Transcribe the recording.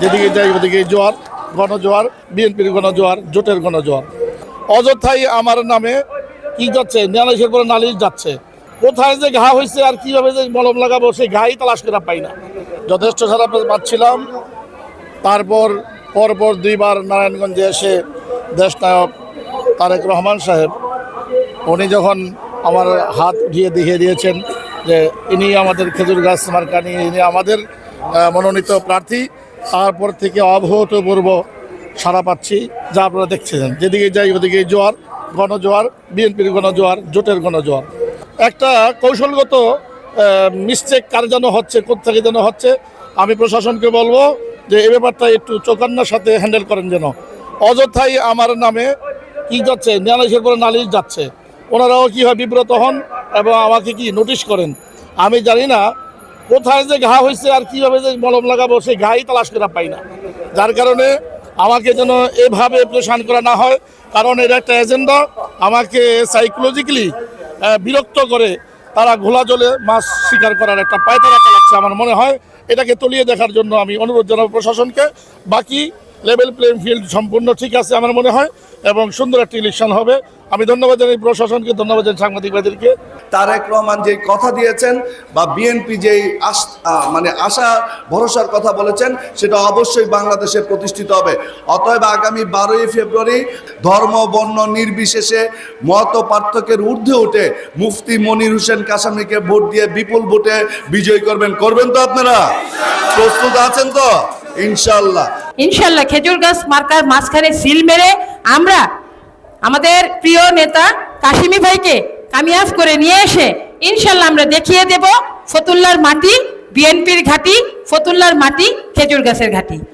যেদিকে যাই ওদিকে জোয়ার গণজোয়ার বিএনপির গণজোয়ার জোটের গণজোয়ার অযথাই আমার নামে কি যাচ্ছে? নালিশের পরে নালিশ যাচ্ছে। কোথায় যে ঘা হয়েছে আর কীভাবে যে মলম লাগাবো, সেই ঘাই তালাশ করে পাই না। যথেষ্ট সারা পাচ্ছিলাম। তারপর পরপর দুইবার নারায়ণগঞ্জে এসে দেশনায়ক তারেক রহমান সাহেব, উনি যখন আমার হাত উঠিয়ে দেখিয়ে দিয়েছেন যে ইনি আমাদের খেজুর গাছ মার্কা নিয়ে ইনি আমাদের মনোনীত প্রার্থী তারপর থেকে অভূতপূর্ব সারা পাচ্ছি, যা আপনারা দেখছেন। যেদিকে যাই ওদিকে জোয়ার গণজোয়ার বিএনপির গণজোয়ার জোটের গণজোয়ার একটা কৌশলগত মিস্টেক কার যেন হচ্ছে কোথেকে যেন হচ্ছে, আমি প্রশাসনকে বলব যে এই ব্যাপারটা একটু চৌকান্নার সাথে হ্যান্ডেল করেন যেন। অযথাই আমার নামে কি যাচ্ছে নালিশের পরে নালিশ যাচ্ছে। ওনারাও কি হয় বিব্রত হন এবং আমাকে কি নোটিশ করেন? আমি জানি না কোথায় যে ঘা হয়েছে আর কীভাবে যে মলম লাগাবো, সেই ঘাই তালাশ করা পাই না। যার কারণে আমাকে যেন এভাবে প্রেশান করা না হয়, কারণ এর একটা এজেন্ডা আমাকে সাইকোলজিক্যালি বিরক্ত করে তারা ঘোলা জলে মাছ শিকার করার একটা পায়তারা চালাচ্ছে আমার মনে হয়। এটাকে তলিয়ে দেখার জন্য আমি অনুরোধ জানাব প্রশাসনকে। বাকি লেভেল প্লেইং ফিল্ড সম্পূর্ণ ঠিক আছে আমার মনে হয়, এবং সুন্দর একটি ইলেকশন হবে। আমি ধন্যবাদ জানাই প্রশাসনকে, ধন্যবাদ জানাই সাংবাদিক ভাইদেরকে। তারেক রহমান যে কথা দিয়েছেন বা বিএনপি আস- মানে আশা, ভরসার কথা বলেছেন, সেটা অবশ্যই বাংলাদেশে প্রতিষ্ঠিত হবে। অতএব আগামী বারোই ফেব্রুয়ারি ধর্ম, বর্ণ নির্বিশেষে মত পার্থক্যের ঊর্ধ্বে উঠে মুফতি মনির হোসেন কাসামিকে ভোট দিয়ে বিপুল ভোটে বিজয় করবেন। করবেন তো আপনারা? প্রস্তুত আছেন তো? ইনশাল্লাহ ইনশাল্লাহ খেজুর গাছ মার্কার মাঝখানে সিল মেরে আমরা আমাদের প্রিয় নেতা কাশিমি ভাইকে কামিয়াব করে নিয়ে এসে ইনশাল্লাহ আমরা দেখিয়ে দেব ফতুল্লার মাটি, বিএনপির ঘাটি, ফতুল্লার মাটি, খেজুর গাছের ঘাটি।